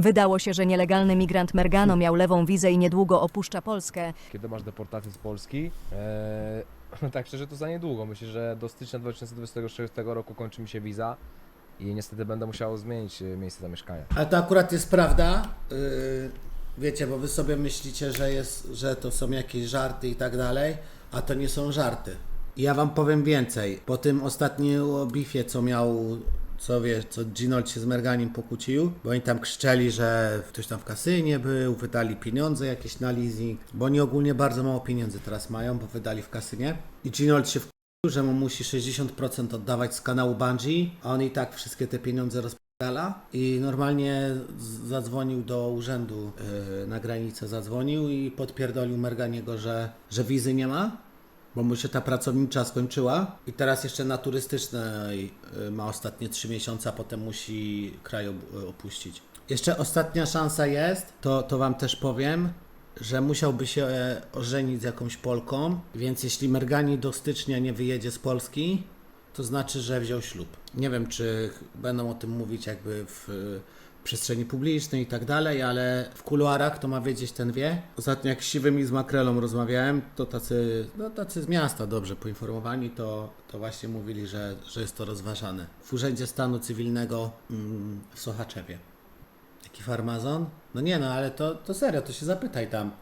Wydało się, że nielegalny migrant Mergano miał lewą wizę i niedługo opuszcza Polskę. Kiedy masz deportację z Polski, e, tak szczerze to za niedługo. Myślę, że do stycznia 2026 roku kończy mi się wiza i niestety będę musiał zmienić e, miejsce zamieszkania. Ale to akurat jest prawda. Yy, wiecie, bo wy sobie myślicie, że, jest, że to są jakieś żarty i tak dalej, a to nie są żarty. Ja wam powiem więcej. Po tym ostatnim bifie, co miał, co wiesz, co Ginold się z Merganim pokłócił, bo oni tam krzyczeli, że ktoś tam w kasynie był, wydali pieniądze jakieś na leasing, bo oni ogólnie bardzo mało pieniędzy teraz mają, bo wydali w kasynie. I Ginold się że mu musi 60% oddawać z kanału Bungie, a on i tak wszystkie te pieniądze rozpala i normalnie zadzwonił do urzędu yy, na granicę, zadzwonił i podpierdolił Merganiego, że, że wizy nie ma, bo mu się ta pracownicza skończyła i teraz jeszcze na turystycznej yy, ma ostatnie 3 miesiące, a potem musi kraj ob- opuścić. Jeszcze ostatnia szansa jest, to, to wam też powiem, że musiałby się e, ożenić z jakąś Polką, więc jeśli Mergani do stycznia nie wyjedzie z Polski, to znaczy, że wziął ślub. Nie wiem, czy będą o tym mówić jakby w e, przestrzeni publicznej i tak dalej, ale w kuluarach to ma wiedzieć ten wie. Ostatnio jak z Siwym i z Makrelą rozmawiałem, to tacy, no tacy z miasta dobrze poinformowani, to, to właśnie mówili, że, że jest to rozważane. W Urzędzie Stanu Cywilnego mm, w Sochaczewie. Jaki farmazon? No nie no, ale to, to serio, to się zapytaj tam.